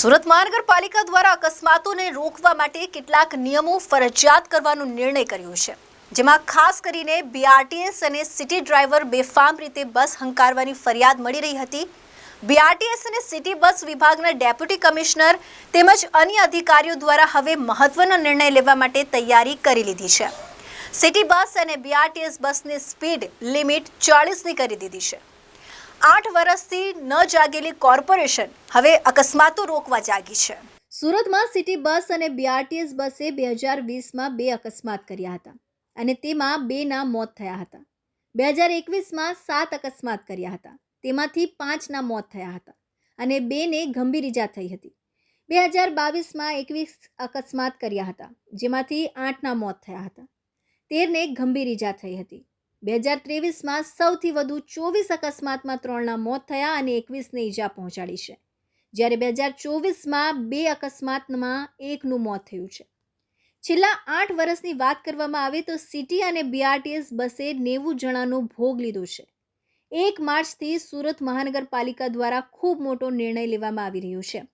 સુરત મહાનગરપાલિકા દ્વારા અકસ્માતોને રોકવા માટે કેટલાક નિયમો ફરજિયાત કરવાનો નિર્ણય કર્યો છે, જેમાં ખાસ કરીને બીઆરટીએસ અને સિટી ડ્રાઈવર બેફામ રીતે બસ હંકારવાની ફરિયાદ મળી રહી હતી. બીઆરટીએસ અને સિટી બસ વિભાગના ડેપ્યુટી કમિશનર તેમજ અન્ય અધિકારીઓ દ્વારા હવે મહત્વનો નિર્ણય લેવા માટે તૈયારી કરી લીધી છે. સિટી બસ અને બીઆરટીએસ બસની સ્પીડ લિમિટ ચાળીસની કરી દીધી છે. આઠ વર્ષથી ન જાગેલી કોર્પોરેશન હવે અકસ્માતો રોકવા જાગી છે. સુરતમાં સિટી બસ અને બીઆરટીએસ બસે બે હજાર વીસમાં બે અકસ્માત કર્યા હતા અને તેમાં બેના મોત થયા હતા. બે હજાર એકવીસમાં સાત અકસ્માત કર્યા હતા. તેમાંથી પાંચના મોત થયા હતા અને બેને ગંભીર ઈજા થઈ હતી. બે હજાર બાવીસમાં એકવીસ અકસ્માત કર્યા હતા, જેમાંથી આઠના મોત થયા હતા. તેરને ગંભીર ઈજા થઈ હતી. બે હજાર ત્રેવીસમાં સૌથી વધુ ચોવીસ અકસ્માતમાં ત્રણના મોત થયા અને એકવીસને ઈજા પહોંચાડી છે. જ્યારે બે હજાર ચોવીસમાં બે અકસ્માતમાં એકનું મોત થયું છે. છેલ્લા આઠ વર્ષની વાત કરવામાં આવે તો સિટી અને બીઆરટીએસ બસે નેવું જણાનો ભોગ લીધો છે. એક માર્ચથી સુરત મહાનગરપાલિકા દ્વારા ખૂબ મોટો નિર્ણય લેવામાં આવી રહ્યો છે.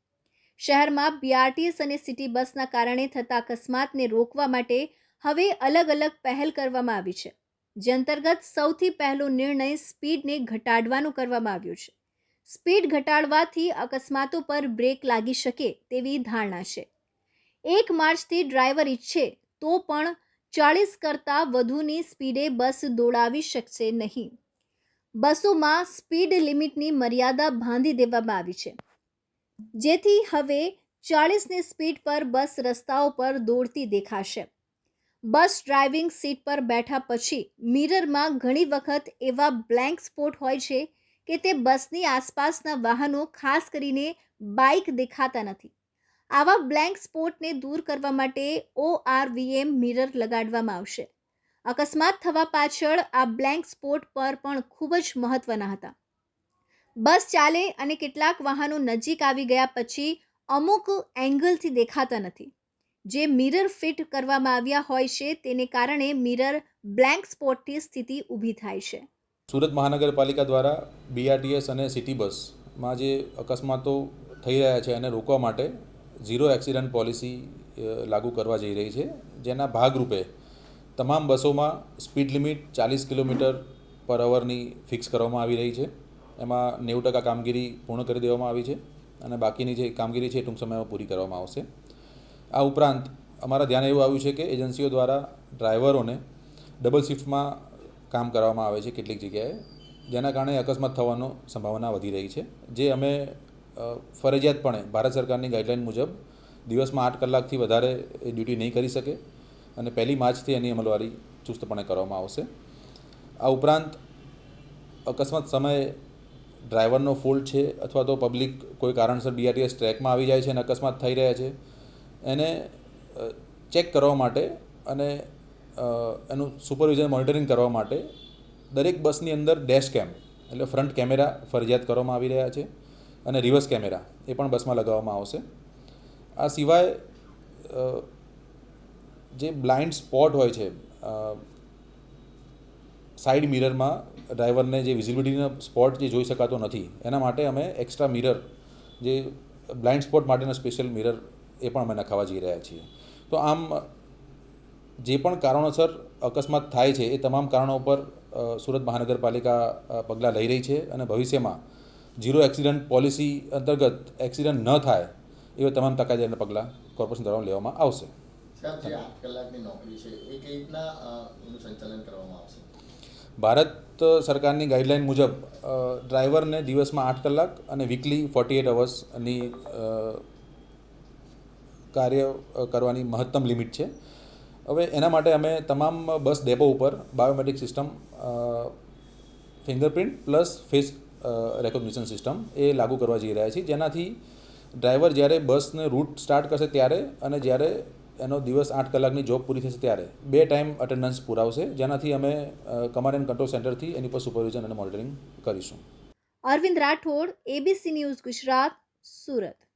શહેરમાં બીઆરટીએસ અને સિટી બસના કારણે થતા અકસ્માતને રોકવા માટે હવે અલગ અલગ પહેલ કરવામાં આવી છે. જે અંતર્ગત સૌથી પહેલો નિર્ણય સ્પીડને ઘટાડવાનું કરવામાં આવ્યો છે. સ્પીડ ઘટાડવાથી અકસ્માતો પર બ્રેક લાગી શકે તેવી ધારણા છે. એક માર્ચથી ડ્રાઈવર ઈચ્છે તો પણ ચાળીસ કરતાં વધુની સ્પીડે બસ દોડાવી શકશે નહીં. બસોમાં સ્પીડ લિમિટની મર્યાદા બાંધી દેવામાં આવી છે. જેથી હવે ચાળીસની સ્પીડ પર બસ રસ્તાઓ પર દોડતી દેખાશે. બસ ડ્રાઇવિંગ સીટ પર બેઠા પછી મિરરમાં ઘણી વખત એવા બ્લેન્ક સ્પોટ હોય છે કે તે બસની આસપાસના વાહનો ખાસ કરીને બાઇક દેખાતા નથી. આવા બ્લેન્ક સ્પોટને દૂર કરવા માટે ઓઆરવીએમ મિરર લગાડવામાં આવશે. અકસ્માત થવા પાછળ આ બ્લેન્ક સ્પોટ પર પણ ખૂબ જ મહત્વના હતા. બસ ચાલે અને કેટલાક વાહનો નજીક આવી ગયા પછી અમુક એંગલથી દેખાતા નથી. જે મિરર ફિટ કરવામાં આવ્યા હોય છે, તેને કારણે મિરર બ્લેન્ક સ્પોટની સ્થિતિ ઊભી થાય છે. સુરત મહાનગરપાલિકા દ્વારા બીઆરટીએસ અને સિટી બસમાં જે અકસ્માતો થઈ રહ્યા છે એને રોકવા માટે ઝીરો એક્સિડન્ટ પોલિસી લાગુ કરવા જઈ રહી છે. જેના ભાગરૂપે તમામ બસોમાં સ્પીડ લિમિટ ચાલીસ કિલોમીટર પર અવરની ફિક્સ કરવામાં આવી રહી છે. એમાં નેવું ટકા કામગીરી પૂર્ણ કરી દેવામાં આવી છે અને બાકીની જે કામગીરી છે ટૂંક સમયમાં પૂરી કરવામાં આવશે. આ ઉપરાંત અમારા ધ્યાન એવું આવ્યું છે કે એજન્સીઓ દ્વારા ડ્રાઈવરોને ડબલ શિફ્ટમાં કામ કરવામાં આવે છે કેટલીક જગ્યાએ, જેના કારણે અકસ્માત થવાનો સંભાવના વધી રહી છે. જે અમે ફરજિયાતપણે ભારત સરકારની ગાઈડલાઇન મુજબ દિવસમાં આઠ કલાકથી વધારે એ ડ્યુટી નહીં કરી શકે અને પહેલી માર્ચથી એની અમલવારી ચુસ્તપણે કરવામાં આવશે. આ ઉપરાંત અકસ્માત સમયે ડ્રાઈવરનો ફોલ્ટ છે અથવા તો પબ્લિક કોઈ કારણસર બીઆરટીએસ ટ્રેકમાં આવી જાય છે અને અકસ્માત થઈ રહ્યા છે એને ચેક કરવા માટે અને એનું સુપરવિઝન મોનિટરિંગ કરવા માટે દરેક બસની અંદર ડેશ કેમ એટલે ફ્રન્ટ કેમેરા ફરજિયાત કરવામાં આવી રહ્યા છે અને રિવર્સ કેમેરા એ પણ બસમાં લગાવવામાં આવશે. આ સિવાય જે બ્લાઇન્ડ સ્પોટ હોય છે સાઈડ મિરરમાં ડ્રાઈવરને જે વિઝિબિલિટીનો સ્પોટ જે જોઈ શકાતો નથી, એના માટે અમે એક્સ્ટ્રા મિરર જે બ્લાઇન્ડ સ્પોટ માટેનો સ્પેશિયલ મિરર એ પણ અમે નખાવા જઈ રહ્યા છીએ. તો આમ જે પણ કારણોસર અકસ્માત થાય છે એ તમામ કારણો પર સુરત મહાનગરપાલિકા પગલાં લઈ રહી છે અને ભવિષ્યમાં ઝીરો એક્સિડન્ટ પોલિસી અંતર્ગત એક્સિડન્ટ ન થાય એવા તમામ તકાદારીના પગલાં કોર્પોરેશન દ્વારા લેવામાં આવશે. ભારત સરકારની ગાઈડલાઇન મુજબ ડ્રાઈવરને દિવસમાં આઠ કલાક અને વીકલી ફોર્ટી એટ અવર્સની કાર્ય કરવાની મહત્તમ લિમિટ છે. હવે એના માટે અમે તમામ બસ ડેપો ઉપર biometric system fingerprint plus face recognition system એ લાગુ કરવા જઈ રહ્યા છીએ. જેનાથી ડ્રાઈવર જ્યારે બસને રૂટ સ્ટાર્ટ કરશે ત્યારે અને જ્યારે એનો દિવસ આઠ કલાકની જોબ પૂરી થશે ત્યારે બે ટાઈમ અટેન્ડન્સ પુરાવશે. જેનાથી અમે કમાન્ડ એન્ડ કંટ્રોલ સેન્ટરથી એની પર સુપરવિઝન અને મોનિટરિંગ કરીશું. Arvind Rathod ABC news Gujarat, Surat.